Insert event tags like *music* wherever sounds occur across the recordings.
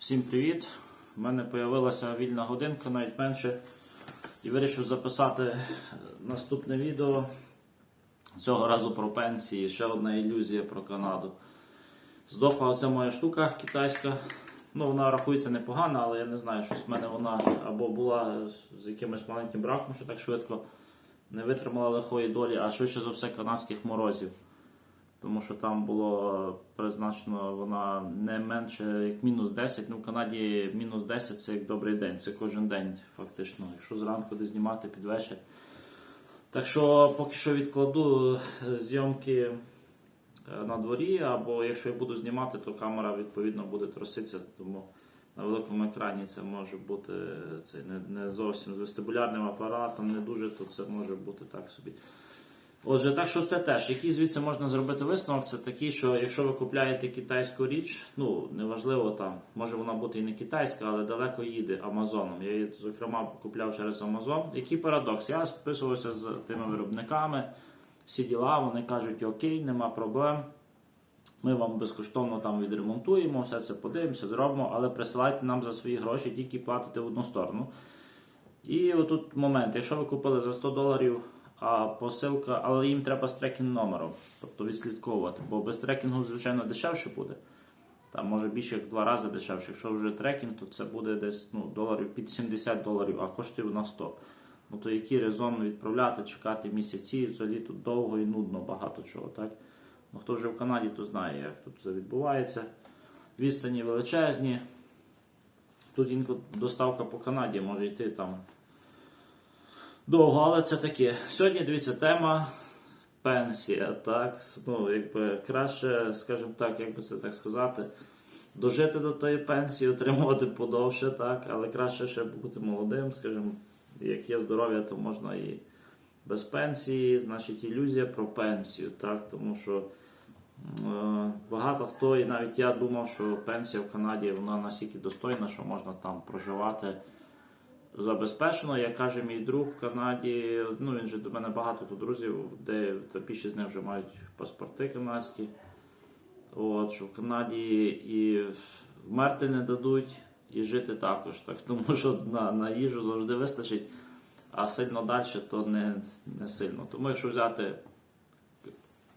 Всім привіт! У мене з'явилася вільна годинка, навіть менше. І вирішив записати е, наступне відео. Цього разу про пенсії. Ще одна ілюзія про Канаду. Здохла оця моя штука китайська. Ну, вона рахується непогано, але я не знаю, щось в мене вона або була з якимось маленьким браком, що так швидко не витримала лихої долі, а швидше за все канадських морозів. Тому що там було призначено вона не менше як мінус 10. Ну в Канаді мінус 10 це як добрий день, це кожен день, фактично. Якщо зранку де знімати під вечір. Так що поки що відкладу е, зйомки е, на дворі, або якщо я буду знімати, то камера відповідно буде труситися, тому на великому екрані це може бути е, це не, не зовсім з вестибулярним апаратом, не дуже, то це може бути так собі. Отже, так що це теж, який звідси можна зробити висновок, це такий, що якщо ви купляєте китайську річ, ну неважливо там, може вона бути і не китайська, але далеко їде Амазоном. Я її, зокрема, купляв через Амазон. Який парадокс? Я списувався з тими виробниками, всі діла, вони кажуть, окей, нема проблем. Ми вам безкоштовно там відремонтуємо, все це подивимося, зробимо, але присилайте нам за свої гроші, тільки платите в одну сторону. І отут момент, якщо ви купили за 100 доларів, а посилка, але їм треба з трекінг номером, тобто відслідковувати, бо без трекінгу, звичайно, дешевше буде. Там може більше як два рази дешевше. Якщо вже трекінг, то це буде десь ну, доларів під 70 доларів, а коштує на 100. Ну то який резон відправляти, чекати місяці, взагалі тут довго і нудно багато чого. так? Ну хто вже в Канаді, то знає, як тут це відбувається. Відстані величезні. Тут інколи доставка по Канаді може йти там довго, але це таке. Сьогодні дивіться, тема пенсія. Так, ну якби краще, скажімо так, як би це так сказати, дожити до тої пенсії, отримувати подовше, так, але краще ще бути молодим, скажімо, як є здоров'я, то можна і без пенсії, значить ілюзія про пенсію, так, тому що. Е, Багато хто, і навіть я думав, що пенсія в Канаді вона настільки достойна, що можна там проживати забезпечено. Як каже мій друг в Канаді, ну він же до мене багато тут друзів, де більшість з них вже мають паспорти канадські. От, що в Канаді і вмерти не дадуть, і жити також. Так, *laughs* Тому що на, на їжу завжди вистачить, а сильно далі то не, не сильно. Тому якщо взяти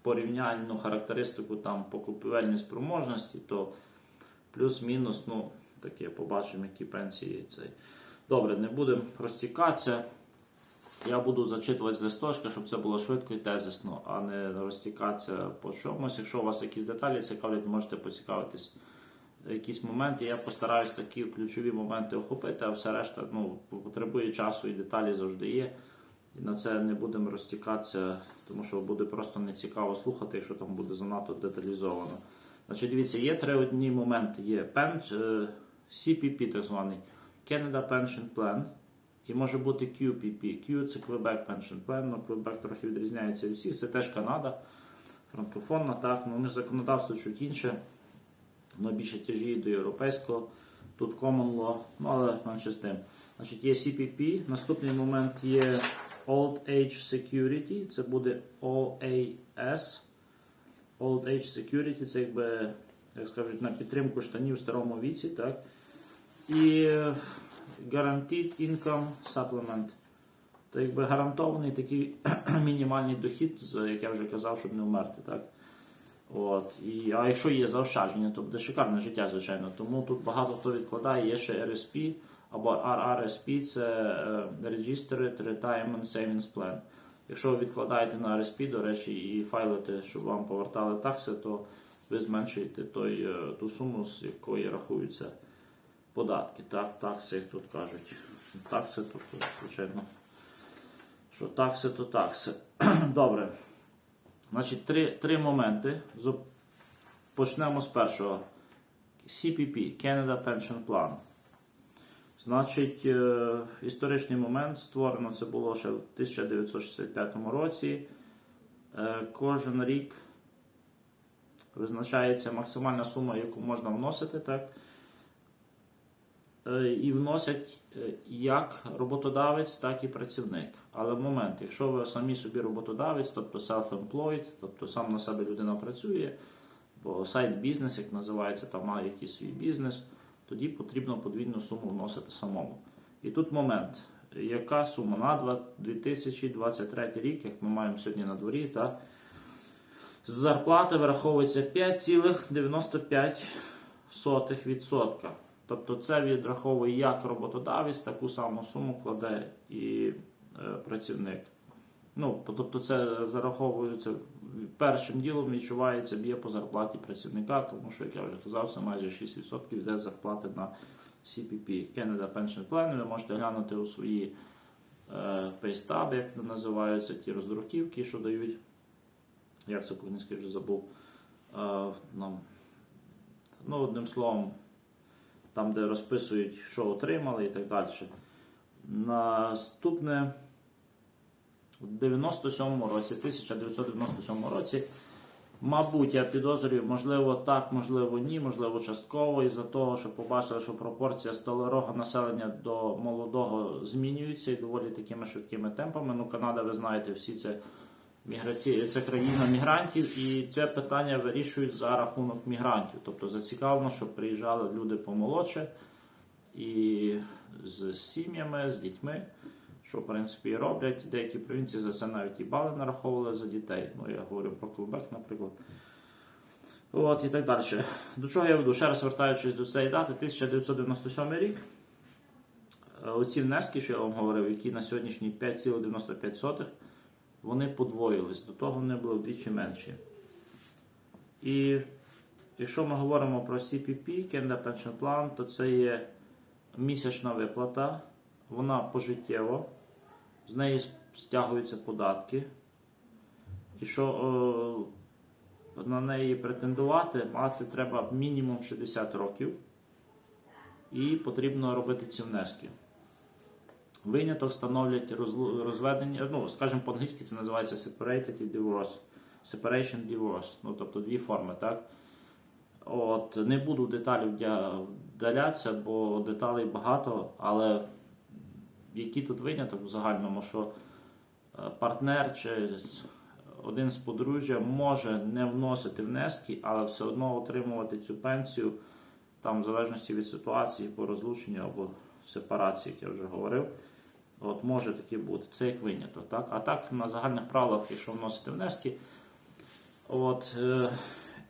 порівняльну характеристику там по спроможності, то плюс-мінус, ну, таке побачимо, які пенсії цей. Добре, не будемо розтікатися. Я буду зачитувати з листочка, щоб це було швидко і тезисно, а не розтікатися по чомусь. Якщо у вас якісь деталі цікавлять, можете поцікавитись якісь моменти. Я постараюсь такі ключові моменти охопити, а все решта ну, потребує часу і деталі завжди є. І на це не будемо розтікатися, тому що буде просто нецікаво слухати, якщо там буде занадто деталізовано. Значить, дивіться, є три одні моменти. Є пен, е, CPP, так званий Canada Pension Plan. І може бути QPP. Q це Quebec Pension Plan, ну Quebec трохи відрізняється від всіх. Це теж Канада, франкофонна, так, ну у них законодавство чуть інше, воно більше тяжіє до європейського. Тут Common Law, ну але менше з тим. Значить, є CPP. Наступний момент є Old Age Security, це буде OAS. Old Age Security це якби, як скажуть, на підтримку штанів в старому віці. так? І Guaranteed Income Supplement. Це якби гарантований такий *clears throat* мінімальний дохід, як я вже казав, щоб не вмерти. так? От. І, а якщо є заощадження, то буде шикарне життя, звичайно. Тому тут багато хто відкладає, є ще RSP або RRSP, це е, Registered Retirement Savings Plan. Якщо ви відкладаєте на RSP, до речі, і файлите, щоб вам повертали такси, то ви зменшуєте той, е, ту суму, з якої рахуються податки. Так, такси, як тут кажуть. Такси, то, то звичайно. Що такси, то такси. *clears throat* Добре. Значить, три, три моменти. Почнемо з першого. CPP Canada Pension Plan. Значить, е, історичний момент створено це було ще в 1965 році. Е, Кожен рік визначається максимальна сума, яку можна вносити, так? Е, І вносять е, як роботодавець, так і працівник. Але момент, якщо ви самі собі роботодавець, тобто self-employed, тобто сам на себе людина працює, бо сайт бізнес, як називається, там має якийсь свій бізнес, тоді потрібно подвійну суму вносити самому. І тут момент, яка сума на 2023 рік, як ми маємо сьогодні на дворі, та з зарплати вираховується 5,95%. Тобто це відраховує як роботодавець, таку саму суму кладе і е, працівник. Ну, тобто це зараховується першим ділом відчувається б'є по зарплаті працівника, тому що, як я вже казав, це майже 6% йде зарплати на CPP, Canada Pension Plan. Ви можете глянути у свої пейстаби, як називаються, ті роздруківки, що дають. Як це по-англійськи вже забув. Е, нам, ну, одним словом, там, де розписують, що отримали і так далі. Наступне в 97 році, 1997 році, мабуть, я підозрюю, можливо, так, можливо, ні, можливо, частково, із-за того, що побачили, що пропорція столярого населення до молодого змінюється і доволі такими швидкими темпами. Ну, Канада, ви знаєте, всі це міграці... це країна мігрантів, і це питання вирішують за рахунок мігрантів. Тобто зацікавлено, щоб приїжджали люди помолодше і з сім'ями, з дітьми, що в принципі роблять. Деякі провінції за це навіть і бали нараховували за дітей. Ну, я говорю про Квебек, наприклад. От і так далі. До чого я веду? Ще раз вертаючись до цієї дати, 1997 рік. Е, Оці внески, що я вам говорив, які на сьогоднішній 5,95, вони подвоїлись. До того вони були вдвічі менші. І якщо ми говоримо про CPP, Canada Pension Plan, то це є місячна виплата, вона пожиттєво, з неї стягуються податки. І що е, на неї претендувати, мати треба мінімум 60 років, і потрібно робити ці внески. Виняток становлять розведення, ну, скажімо, по-англійськи це називається separated divorce, separation divorce, ну, тобто дві форми, так? От, не буду в деталі вдалятися, бо деталей багато, але який тут виняток в загальному, що е, партнер чи один з подружжя може не вносити внески, але все одно отримувати цю пенсію, там в залежності від ситуації по розлученню або сепарації, як я вже говорив. От може таке бути. Це як виняток. Так? А так на загальних правилах, якщо вносити внески, от, е,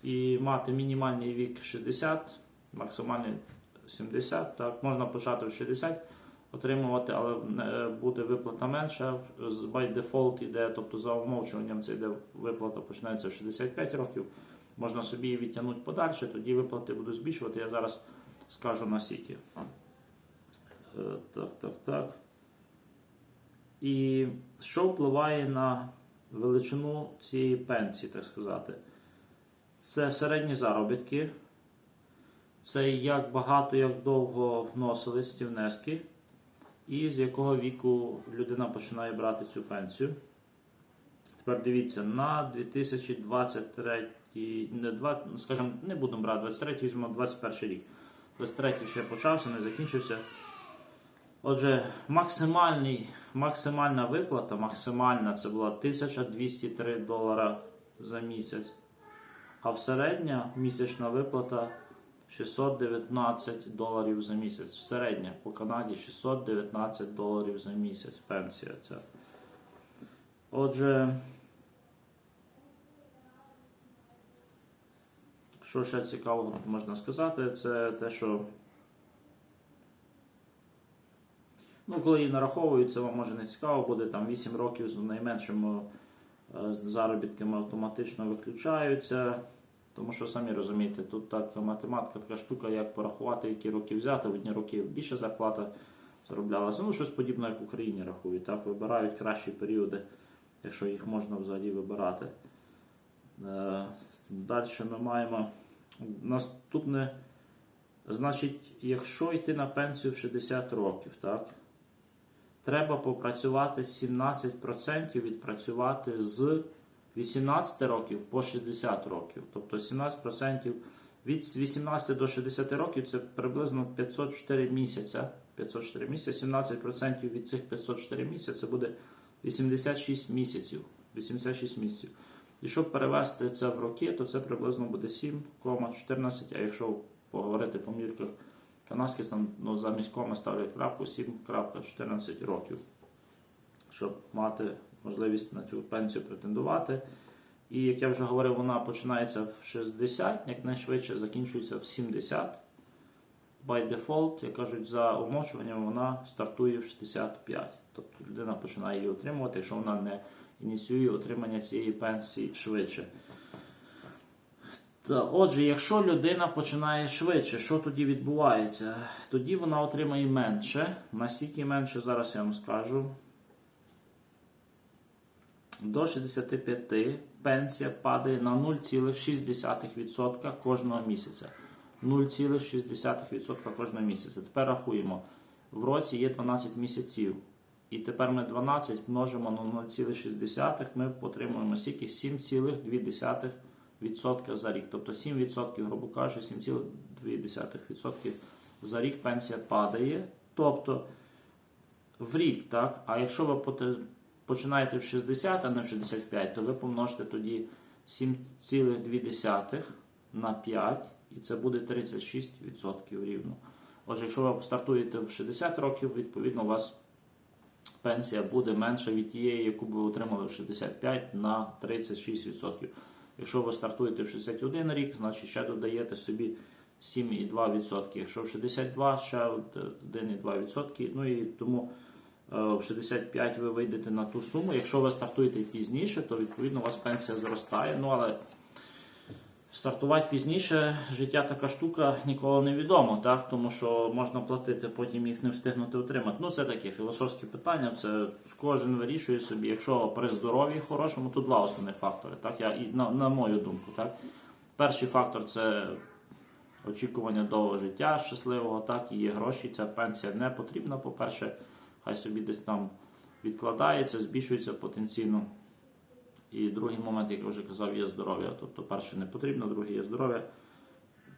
і мати мінімальний вік 60, максимальний 70, так, можна почати в 60 отримувати, але е, буде виплата менша. By default іде, тобто за умовчуванням це йде виплата починається в 65 років. Можна собі її відтягнути подальше, тоді виплати будуть збільшувати. Я зараз скажу на сіті. Е, Так, так, так. І що впливає на величину цієї пенсії, так сказати? Це середні заробітки, це як багато, як довго вносились ці внески, і з якого віку людина починає брати цю пенсію. Тепер дивіться, на 2023, не два, скажімо, не будемо брати 23, візьмемо 21 рік. 23 ще почався, не закінчився. Отже, максимальний, максимальна виплата, максимальна це була 1203 долара за місяць. А в середня місячна виплата 619 доларів за місяць. Середня по Канаді 619 доларів за місяць. Пенсія ця. Отже, що ще цікавого можна сказати, це те, що Ну, коли її нараховують, це вам може не цікаво, буде там 8 років з найменшими е, заробітками автоматично виключаються. Тому що самі розумієте, тут так математика така штука, як порахувати, які роки взяти. В одні роки більше зарплата зароблялася. Ну, щось подібне, як в Україні рахують. Так, вибирають кращі періоди, якщо їх можна взагалі вибирати. Е, Далі ми маємо наступне. Значить, якщо йти на пенсію в 60 років, так? Треба попрацювати 17% відпрацювати з 18 років по 60 років. Тобто 17% від 18 до 60 років це приблизно 504 місяця. 504 місяці, 17% від цих 504 місяця це буде 86 місяців. 86 місяців. І щоб перевести це в роки, то це приблизно буде 7,14, а якщо поговорити по мірках Канадські ну, замість коми ставлять крапку 7.14 років, щоб мати можливість на цю пенсію претендувати. І як я вже говорив, вона починається в 60, якнайшвидше закінчується в 70. By default, як кажуть, за умовчуванням вона стартує в 65. Тобто людина починає її отримувати, якщо вона не ініціює отримання цієї пенсії швидше. Та, отже, якщо людина починає швидше, що тоді відбувається? Тоді вона отримає менше. Наскільки менше, зараз я вам скажу. До 65 пенсія падає на 0,6% кожного місяця. 0,6% кожного місяця. Тепер рахуємо. В році є 12 місяців. І тепер ми 12 множимо на 0,6, ми отримуємо скільки 7,2% за рік. Тобто 7%, грубо кажучи, 7,2% за рік пенсія падає. Тобто в рік, так? А якщо ви починаєте в 60, а не в 65, то ви помножите тоді 7,2 на 5, і це буде 36% рівно. Отже, якщо ви стартуєте в 60 років, відповідно у вас пенсія буде менша від тієї, яку б ви отримали в 65 на 36%. Якщо ви стартуєте в 61 рік, значить ще додаєте собі 7,2%. Якщо в 62, ще 1,2%. Ну і тому е, в 65 ви вийдете на ту суму. Якщо ви стартуєте пізніше, то відповідно у вас пенсія зростає. Ну але стартувати пізніше, життя така штука ніколи не відомо, так? тому що можна платити, потім їх не встигнути отримати. Ну, це таке філософське питання, це кожен вирішує собі. Якщо при здоров'ї хорошому, то два основних фактори. Так? Я, і, на, на мою думку. Так? Перший фактор це очікування довгого життя щасливого, так, і є гроші, ця пенсія не потрібна, по-перше, хай собі десь там відкладається, збільшується потенційно. І другий момент, як я вже казав, є здоров'я. Тобто, перше не потрібно, другий є здоров'я.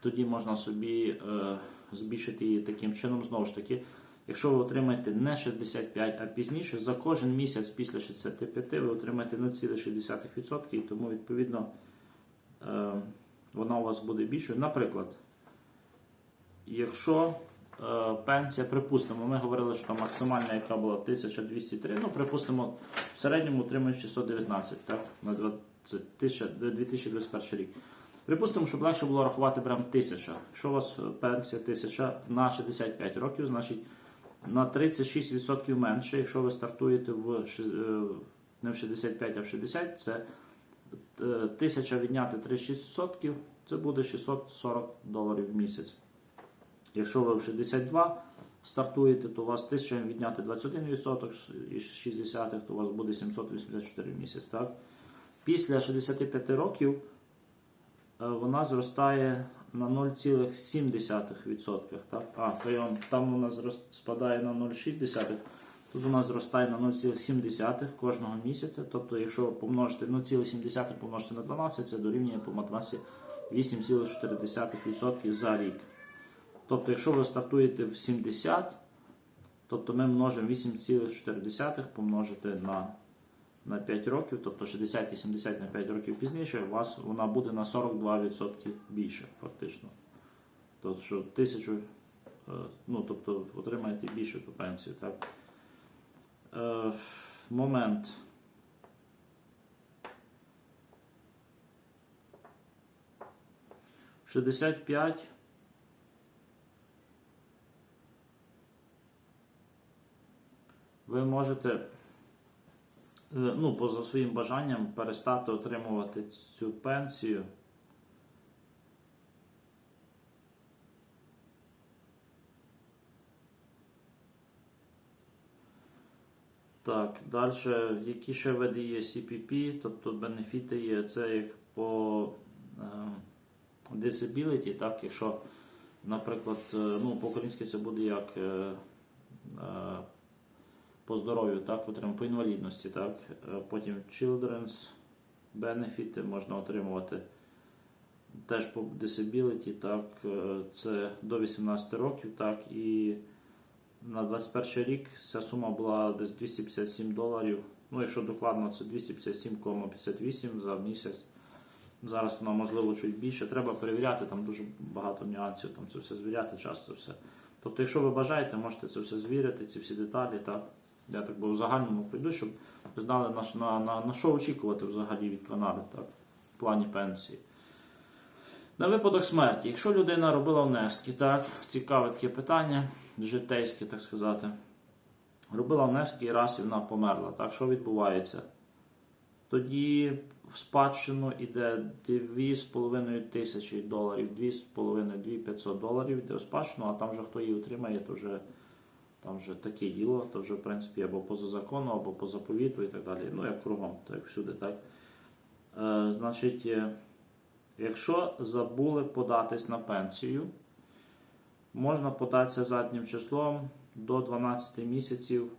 Тоді можна собі е, збільшити її таким чином. Знову ж таки, якщо ви отримаєте не 65, а пізніше, за кожен місяць після 65 ви отримаєте 0,6%, і тому відповідно е, вона у вас буде більшою. Наприклад, якщо пенсія, припустимо, ми говорили, що максимальна, яка була 1203, ну, припустимо, в середньому отримують 619 так, на 20, 2021 рік. Припустимо, щоб легше було рахувати прям 1000. Якщо у вас пенсія 1000 на 65 років, значить на 36% менше, якщо ви стартуєте в, е, не в 65, а в 60, це е, 1000 відняти 36%, це буде 640 доларів в місяць. Якщо ви в 62 стартуєте, то у вас 1000 відняти 21% із 60, то у вас буде 784 в місяць. Так? Після 65 років е, вона зростає на 0,7%. Так? А, то я вам- там вона спадає на 0,6%. Тут вона зростає на 0,7 кожного місяця. Тобто, якщо помножити 0,7 помножити на 12, це дорівнює по математиці 8,4% за рік. Тобто, якщо ви стартуєте в 70, тобто ми множимо 8,4 помножити на, на 5 років, тобто 60 і 70 на 5 років пізніше, у вас вона буде на 42% більше, фактично. Тобто, що тисячу, е, ну, тобто, отримаєте більшу ту пенсію. Так? Е, момент. В 65 ви можете е, ну, поза своїм бажанням перестати отримувати цю пенсію. Так, далі, які ще види є CPP, тобто бенефіти є, це як по е, disability, так, якщо, наприклад, е, ну, по-українськи це буде як е, по здоров'ю, так, отримуємо по інвалідності, так, Е, потім children's benefit можна отримувати теж по disability, так, е, це до 18 років, так, і на 21 рік ця сума була десь 257 доларів. Ну, якщо докладно, це 257,58 за місяць Зараз вона можливо чуть більше. Треба перевіряти, там дуже багато нюансів, там це все звіряти, часто все. Тобто, якщо ви бажаєте, можете це все звірити, ці всі деталі. Так? Я так би в загальному прийду, щоб ви знали, на, на, на, на що очікувати взагалі від Канади, так? в плані пенсії. На випадок смерті, якщо людина робила внески, так, цікаве таке питання, житейське, так сказати. Робила внески і раз і вона померла. Так, що відбувається? Тоді в спадщину йде 2,5 тисячі доларів, 2,5-2,500 доларів йде в спадщину, а там вже хто її отримає, то вже там вже таке діло, то вже в принципі або поза закону, або по заповіту і так далі. Ну, як кругом, так як всюди, так. Е, значить, е, якщо забули податись на пенсію, можна податися заднім числом до 12 місяців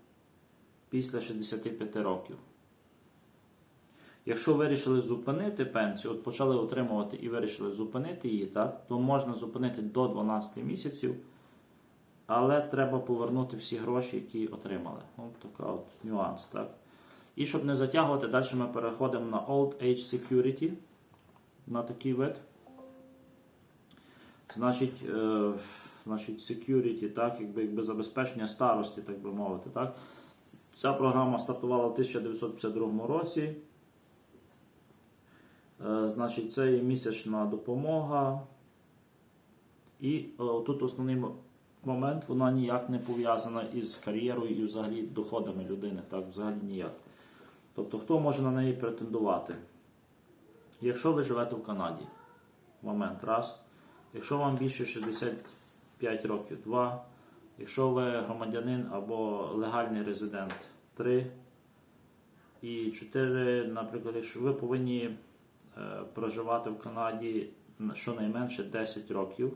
після 65 років. Якщо вирішили зупинити пенсію, от почали отримувати і вирішили зупинити її, так, то можна зупинити до 12 місяців, але треба повернути всі гроші, які отримали. От така от нюанс. Так. І щоб не затягувати, далі ми переходимо на Old Age Security, на такий вид. Значить, е, значить security, так, якби, якби забезпечення старості, так би мовити. Так. Ця програма стартувала в 1952 році. Е, Значить, це є місячна допомога. І е, тут основний момент, вона ніяк не пов'язана із кар'єрою і взагалі доходами людини. Так, взагалі ніяк. Тобто, хто може на неї претендувати? Якщо ви живете в Канаді, момент раз. Якщо вам більше 65 років, два. Якщо ви громадянин або легальний резидент, три. І чотири, наприклад, якщо ви повинні е, проживати в Канаді щонайменше 10 років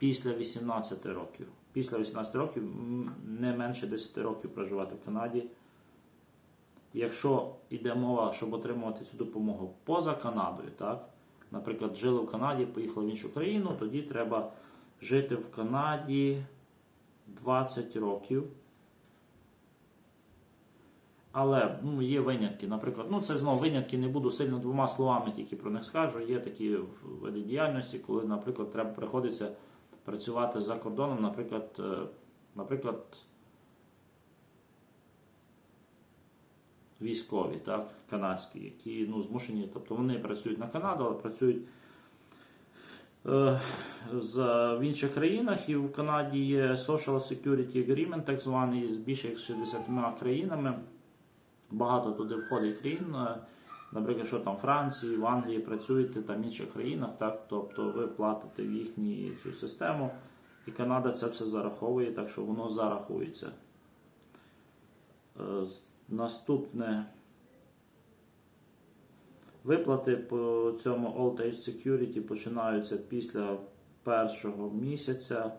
після 18 років. Після 18 років не менше 10 років проживати в Канаді. Якщо йде мова, щоб отримувати цю допомогу поза Канадою, так? наприклад, жили в Канаді, поїхали в іншу країну, тоді треба жити в Канаді 20 років. Але ну, є винятки. Наприклад, ну це знову винятки, не буду сильно двома словами тільки про них скажу. Є такі види діяльності, коли, наприклад, треба приходиться працювати за кордоном, наприклад, е, наприклад, військові, так, канадські, які ну, змушені, тобто вони працюють на Канаду, але працюють е, з, в інших країнах, і в Канаді є Social Security Agreement, так званий, з більше як 60 країнами. Багато туди входить країн. Наприклад, що там Франції, в Англії працюєте, там в інших країнах, так, тобто ви платите в їхню цю систему, і Канада це все зараховує, так що воно зарахується. Е, Наступне виплати по цьому Old Age Security починаються після першого місяця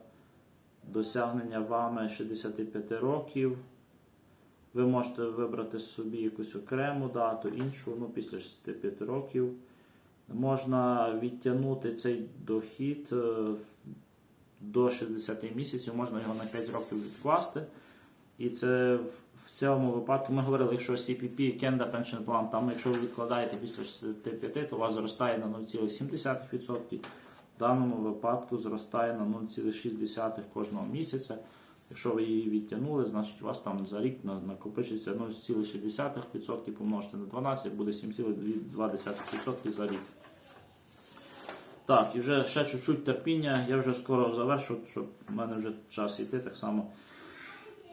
досягнення вами 65 років. Ви можете вибрати собі якусь окрему дату, іншу, ну, після 65 років. Можна відтягнути цей дохід е, до 60 місяців, можна його на 5 років відкласти. І це в- цьому випадку ми говорили, якщо CPP, Canada Pension Plan, там якщо ви відкладаєте після 65, то у вас зростає на 0,7%. В даному випадку зростає на 0,6 кожного місяця. Якщо ви її відтягнули, значить у вас там за рік на- накопичиться 0,6% помножити на 12, буде 7,2% за рік. Так, і вже ще чуть-чуть терпіння, я вже скоро завершу, щоб в мене вже час йти так само.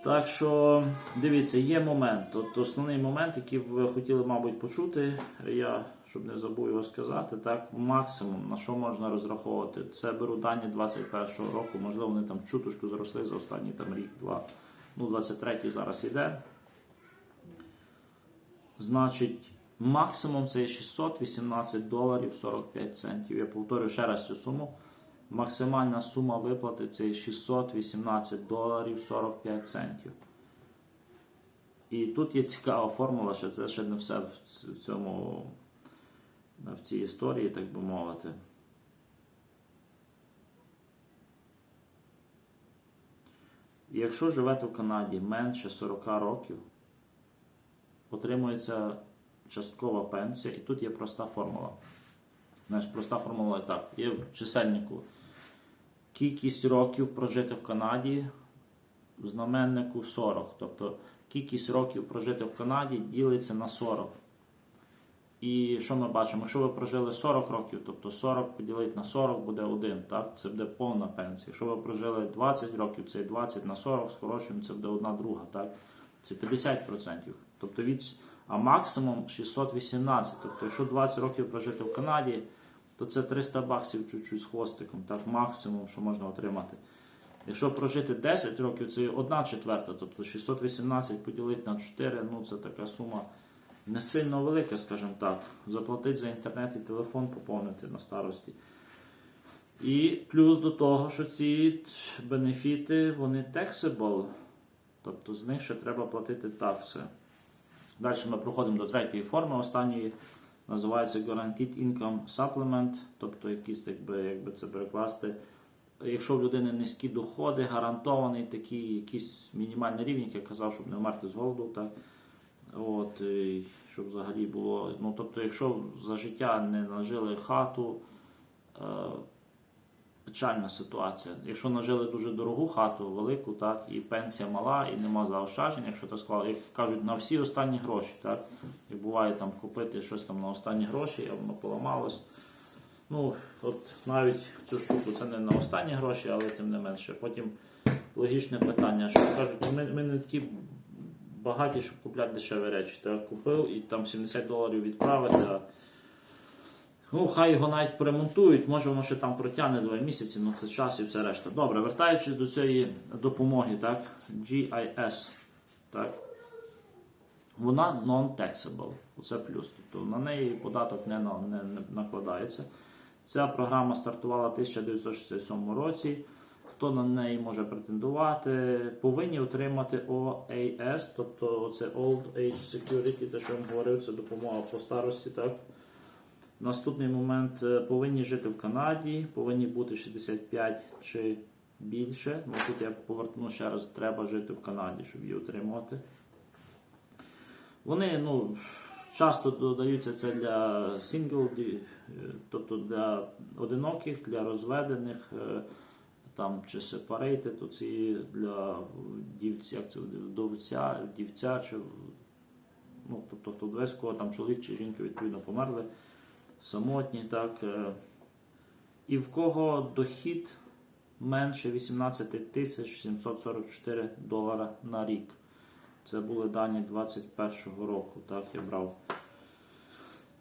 Так що, дивіться, є момент. От основний момент, який ви хотіли, мабуть, почути, я, щоб не забув його сказати, так, максимум, на що можна розраховувати, це беру дані 21-го року, можливо, вони там чуточку зросли за останній там рік-два. Ну, 23-й зараз іде. Значить, максимум це 618 доларів 45 центів. Я повторюю ще раз цю суму. Максимальна сума виплати це 618 доларів 45 центів. І тут є цікава формула, що це ще не все в цьому цій історії, так би мовити. Якщо живете в Канаді менше 40 років, отримується часткова пенсія, і тут є проста формула. Знаєш, проста формула так. Є в чисельнику кількість років прожити в Канаді в знаменнику 40. Тобто кількість років прожити в Канаді ділиться на 40. І що ми бачимо? Якщо ви прожили 40 років, тобто 40 поділити на 40 буде 1, так? Це буде повна пенсія. Якщо ви прожили 20 років, це 20 на 40, скорочуємо, це буде 1 друга, так? Це 50%. Тобто від, а максимум 618. Тобто, якщо 20 років прожити в Канаді, то це 300 баксів чуть-чуть з хвостиком, так, максимум, що можна отримати. Якщо прожити 10 років, це 1 четверта, тобто 618 поділити на 4, ну це така сума не сильно велика, скажімо так. Заплатити за інтернет і телефон поповнити на старості. І плюс до того, що ці бенефіти, вони taxable, тобто з них ще треба платити такси. Далі ми проходимо до третьої форми, останньої називається Guaranteed Income Supplement, тобто якісь, якби, якби це перекласти. Якщо в людини низькі доходи, гарантований такий якийсь мінімальний рівень, як я казав, щоб не вмерти з голоду, так? От, щоб взагалі було. Ну, тобто, якщо за життя не нажили хату, е, печальна ситуація. Якщо нажили дуже дорогу хату, велику, так, і пенсія мала, і нема заощаджень, якщо так склало, як кажуть, на всі останні гроші, так? І буває там купити щось там на останні гроші, а воно поламалось. Ну, от навіть цю штуку це не на останні гроші, але тим не менше. Потім логічне питання, що кажуть, ми, ми не такі багаті, щоб купляти дешеві речі. Так купив і там 70 доларів відправити. Ну, хай його навіть поремонтують, може воно ще там протягне 2 місяці, ну це час і все решта. Добре, вертаючись до цієї допомоги, так, GIS, так, вона non-taxable, це плюс. Тобто на неї податок не, не, не накладається. Ця програма стартувала в 1967 році. Хто на неї може претендувати, повинні отримати OAS, тобто це Old Age Security, те, що я вам говорив, це допомога по старості. так. Наступний момент е, повинні жити в Канаді, повинні бути 65 чи більше. Ну, тут я поверну ще раз, треба жити в Канаді, щоб її отримувати. Вони ну, часто додаються це для single, е, тобто для одиноких, для розведених, е, там чи separated, то ці для дівця, як це вдовця, дівця, чи ну, тобто хто вдовець, кого там чоловік чи жінка відповідно померли, самотні, так. е. І в кого дохід менше 18 тисяч 744 долара на рік. Це були дані 21-го року, так я брав.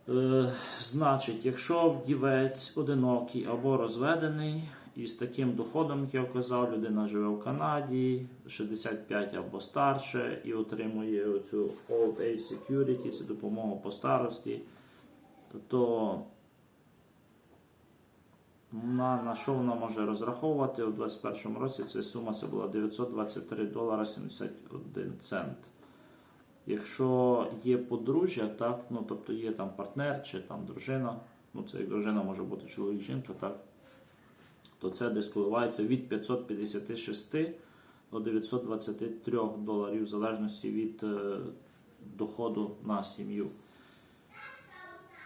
Е, значить, якщо вдівець одинокий або розведений, і з таким доходом, як я казав, людина живе в Канаді, 65 або старше, і отримує оцю Old Age Security, це допомога по старості, то на, на що вона може розраховувати у 2021 році? Ця сума це була 923 долара 71 цент. Якщо є подружжя, так, ну тобто є там партнер чи там дружина, ну це як дружина може бути чоловік, жінка, так, то це десь коливається від 556 до 923 доларів, в залежності від е, доходу на сім'ю.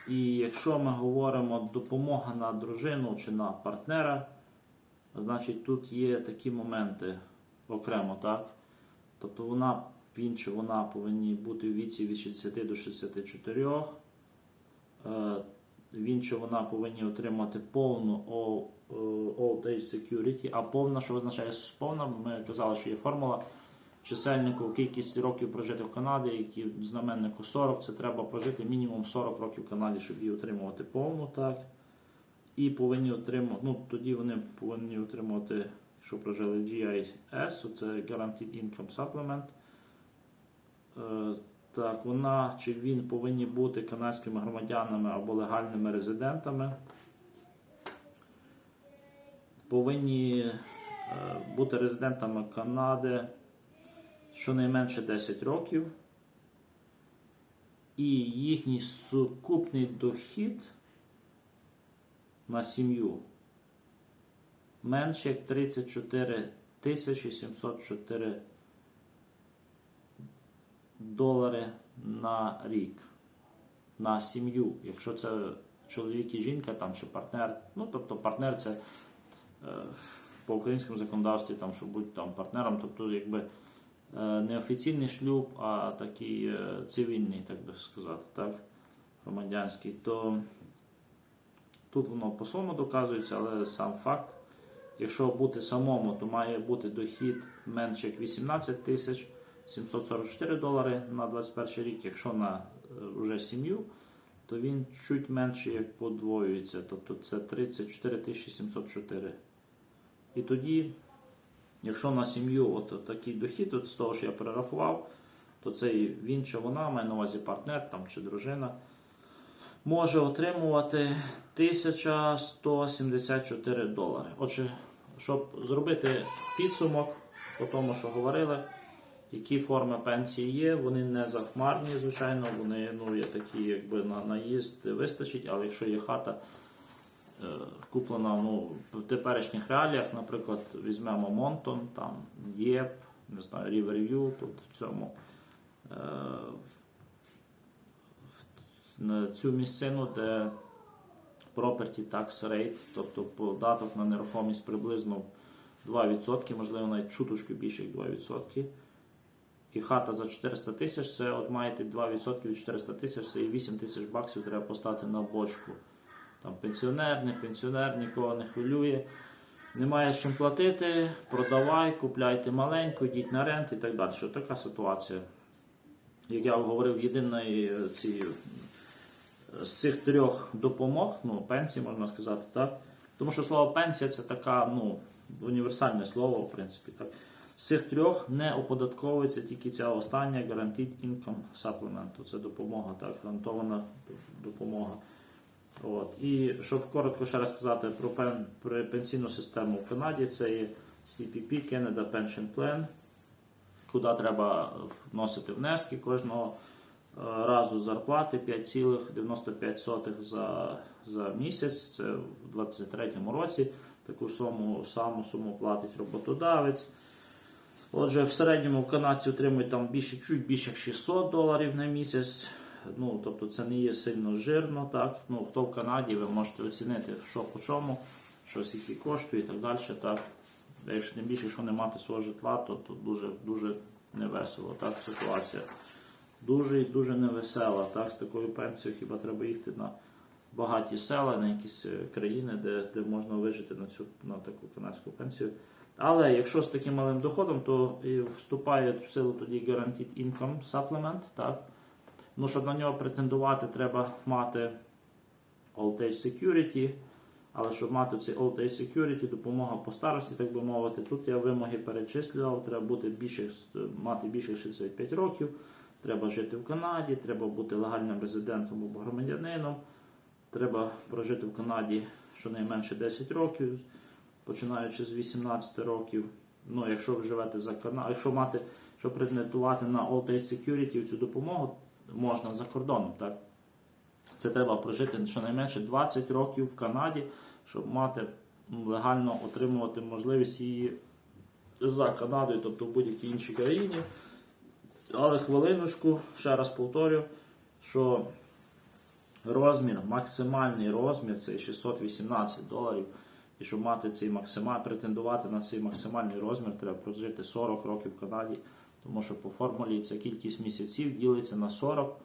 І якщо ми говоримо допомога на дружину чи на партнера, значить тут є такі моменти окремо, так? Тобто вона, він чи вона повинні бути в віці від 60 до 64. Е, Він чи вона повинні отримати повну Old Age Security, а повна, що означає повна, ми казали, що є формула чисельнику кількість років прожити в Канаді, які в знаменнику 40, це треба прожити мінімум 40 років в Канаді, щоб її отримувати повну, так. І повинні отримати, ну тоді вони повинні отримувати, що прожили GIS, це Guaranteed Income Supplement. Е, Так, вона чи він повинні бути канадськими громадянами або легальними резидентами. Повинні е, бути резидентами Канади щонайменше 10 років. І їхній сукупний дохід на сім'ю менше як 34 тисячі 704 долари на рік. на сім'ю. Якщо це чоловік і жінка, там чи партнер, ну тобто партнер це по українському законодавстві, там, щоб бути там партнером, тобто якби е, не офіційний шлюб, а такий е, цивільний, так би сказати, так, громадянський, то тут воно по своєму доказується, але сам факт. Якщо бути самому, то має бути дохід менше як 18 тисяч 744 долари на 21 рік. Якщо на е, вже сім'ю, то він чуть менше як подвоюється, тобто це 34 тисячі 704. І тоді, якщо на сім'ю от, такий дохід, от з того, що я перерахував, то цей він чи вона, має на увазі партнер там, чи дружина, може отримувати 1174 долари. Отже, щоб зробити підсумок по тому, що говорили, які форми пенсії є, вони не захмарні, звичайно, вони ну, є такі, якби на наїзд вистачить, але якщо є хата куплена ну, в теперішніх реаліях, наприклад, візьмемо Монтон, там Дєп, не знаю, Riverview, тут в цьому. Е, в- цю місцину, де property tax rate, тобто податок на нерухомість приблизно 2%, можливо навіть чуточку більше як 2%. І хата за 400 тисяч, це от маєте 2% від 400 тисяч, це і 8 тисяч баксів треба поставити на бочку. Там пенсіонер, не пенсіонер, нікого не хвилює. Немає з чим платити, продавай, купляйте маленьку, йдіть на рент і так далі. Що така ситуація. Як я говорив, єдиної е, ці з цих трьох допомог, ну, пенсії, можна сказати, так? Тому що слово пенсія це така, ну, універсальне слово, в принципі, так. З цих трьох не оподатковується тільки ця остання Guaranteed Income Supplement. Це допомога, так, гарантована допомога. От. І щоб коротко ще раз сказати про, пен, про пенсійну систему в Канаді, це є CPP Canada Pension Plan, куди треба вносити внески кожного е, разу зарплати 5,95 за, за місяць. Це в 2023 році. Таку суму, саму суму платить роботодавець. Отже, в середньому в канадці отримують там більше, чуть більше 600 доларів на місяць. Ну, тобто це не є сильно жирно. Так? Ну, хто в Канаді, ви можете оцінити, що по чому, що скільки коштує і так далі. Так? Якщо тим більше, якщо не мати свого житла, то тут дуже, дуже невесело. Так, ситуація. Дуже і дуже невесела. Так, з такою пенсією хіба треба їхати на багаті села, на якісь е, країни, де, де можна вижити на цю на таку канадську пенсію. Але якщо з таким малим доходом, то і вступає в силу тоді Guaranteed Income Supplement. Так? Ну, щоб на нього претендувати, треба мати Old Age Security. Але щоб мати цей Old Age Security, допомога по старості, так би мовити, тут я вимоги перечислював, треба бути більше, мати більше 65 років, треба жити в Канаді, треба бути легальним резидентом або громадянином, треба прожити в Канаді щонайменше 10 років, починаючи з 18 років. Ну, якщо ви живете за Канаду, якщо мати, щоб претендувати на Old Age Security цю допомогу, можна за кордоном, так? Це треба прожити щонайменше 20 років в Канаді, щоб мати легально отримувати можливість її за Канадою, тобто в будь-якій іншій країні. Але хвилиночку, ще раз повторю, що розмір, максимальний розмір це 618 доларів. І щоб мати цей максималь, претендувати на цей максимальний розмір, треба прожити 40 років в Канаді, тому що по формулі ця кількість місяців ділиться на 40.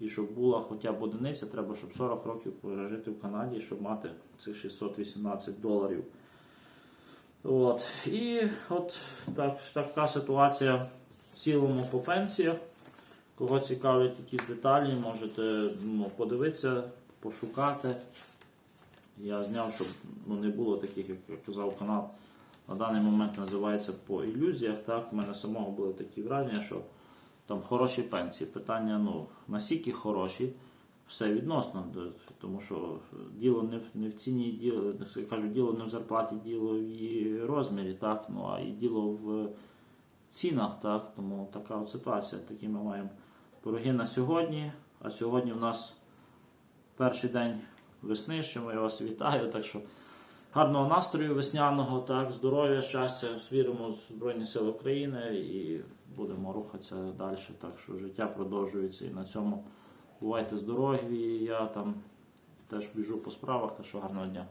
І щоб була хоча б одиниця, треба, щоб 40 років прожити в Канаді, щоб мати цих 618 доларів. От. І от так, така ситуація в цілому по пенсіях. Кого цікавлять якісь деталі, можете ну, подивитися, пошукати. Я зняв, щоб ну, не було таких, як я казав, канал на даний момент називається по ілюзіях. Так, у мене самого були такі враження, що там хороші пенсії. Питання, ну, наскільки хороші, все відносно, тому що діло не в, не в ціні, діло, кажу, діло не в зарплаті, діло в її розмірі, так, ну, а і діло в цінах, так, тому така от ситуація. Такі ми маємо пироги на сьогодні, а сьогодні в нас перший день весни, що я вас вітаю, так що гарного настрою весняного, так, здоров'я, щастя, віримо в Збройні Сили України і будемо рухатися далі. Так що життя продовжується і на цьому Бувайте здорові, я там теж біжу по справах, так що гарного дня.